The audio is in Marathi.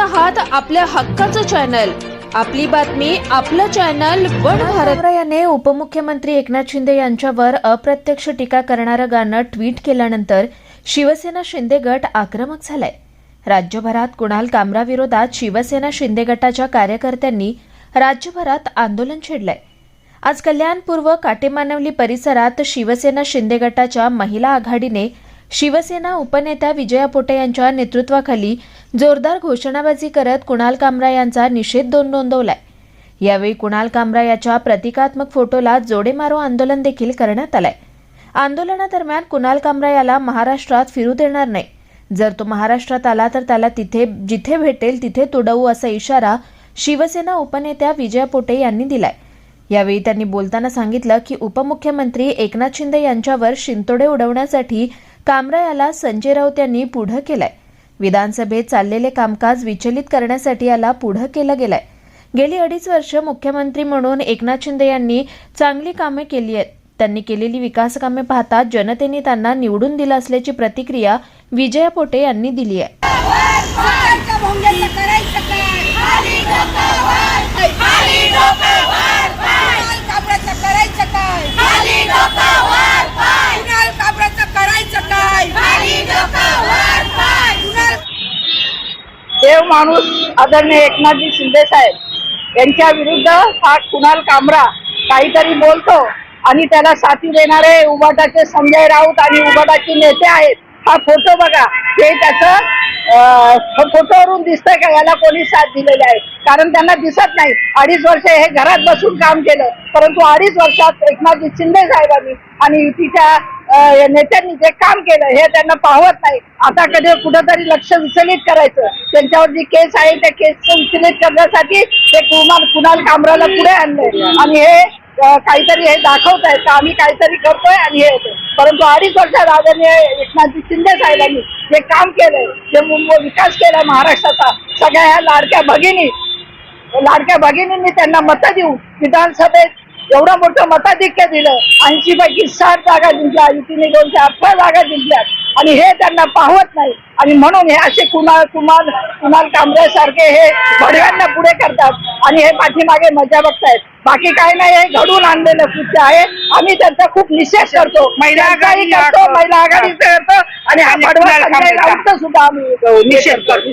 आहात आपल्या हक्काचं चॅनल. आपली बातमी आपलं चॅनल वन भारत. याने उपमुख्यमंत्री एकनाथ शिंदे यांच्यावर अप्रत्यक्ष टीका करणारं गाणं ट्विट केल्यानंतर शिवसेना शिंदे गट आक्रमक झालाय. राज्यभरात कुणाल कामरा विरोधात शिवसेना शिंदे गटाच्या कार्यकर्त्यांनी राज्यभरात आंदोलन छेडलंय. आज कल्याणपूर्व काटेमानवली परिसरात शिवसेना शिंदे गटाच्या महिला आघाडीने शिवसेना उपनेत्या विजया पोटे यांच्या नेतृत्वाखाली जोरदार घोषणाबाजी करत कुणाल कामरा यांचा निषेध दोन नोंदवलाय. यावेळी कुणाल कामरा याच्या प्रतिकात्मक फोटोला जोडेमारो आंदोलन देखील करण्यात आलंय. आंदोलनादरम्यान कुणाल कामरा याला महाराष्ट्रात फिरू देणार नाही. जर तो महाराष्ट्रात आला तर त्याला तिथे जिथे भेटेल तिथे तुडवू असा इशारा शिवसेना उपनेत्या विजया पोटे यांनी दिलाय. यावेळी त्यांनी बोलताना सांगितलं की उपमुख्यमंत्री एकनाथ शिंदे यांच्यावर शिंतोडे उडवण्यासाठी कामरा याला संजय राऊत यांनी पुढं केलंय. विधानसभेत चाललेले कामकाज विचलित करण्यासाठी याला पुढं केलं गेलंय. गेली अडीच वर्ष मुख्यमंत्री म्हणून एकनाथ शिंदे यांनी चांगली कामे केली आहेत. त्यांनी केलेली विकास कामे पाहता जनतेने त्यांना निवडून दिलं असल्याची प्रतिक्रिया विजया पोटे यांनी दिली आहे सरकारच्या भोंग्याचं करायचं काय? कुणाल काबराचं करायचं काय? कुणाल काबराचं करायचं काय? कुणाल देव माणूस आदरणीय एकनाथजी शिंदे साहेब यांच्या विरुद्ध हा कुणाल कामरा काहीतरी बोलतो आणि त्याला साथी देणारे उबाटाचे संजय राऊत आणि उबाटाचे नेते आहेत हा फोटो बघा. हे त्याचं फोटोवरून दिसतंय का? याला कोणी साथ दिलेली आहे. कारण त्यांना दिसत नाही. अडीच वर्ष हे घरात बसून काम केलं. परंतु अडीच वर्षात एकनाथजी शिंदे साहेबांनी आणि युतीच्या नेत्यांनी जे काम केलं हे त्यांना पाहत नाही. आता कधी कुठंतरी लक्ष विचलित करायचं. त्यांच्यावर जी केस आहे त्या केस विचलित करण्यासाठी ते कुणाल कुणाल कामराला पुढे आणले. आणि हे काहीतरी हे दाखवत आहेत का आम्ही काहीतरी करतोय आणि हे होतंय. परंतु अडीच वर्षात आदरणीय एकनाथजी शिंदे साहेबांनी जे काम केलंय जे विकास केला महाराष्ट्राचा सगळ्या ह्या लाडक्या भगिनी लाडक्या भगिनींनी त्यांना मतं देऊन विधानसभेत एवढं मोठं मताधिक्य दिलं ऐंशी पैकी साठ जागा जिंकल्या युतीने दोनशे अठरा जागा जिंकल्या. आणि हे त्यांना पाहत नाही. आणि म्हणून हे असे कुणाल कुमार कुणाल कांबळे सारखे हे भडव्यांना पुढे करतात. आणि हे पाठीमागे मजा बघतायत. बाकी काय नाही हे घडून आणलेलं कृत्य आहे. आम्ही त्यांचा खूप निषेध करतो. महिला आघाडी करतो महिला आघाडीचं करतो. आणि हा भडवा सुद्धा आम्ही निषेध करतो.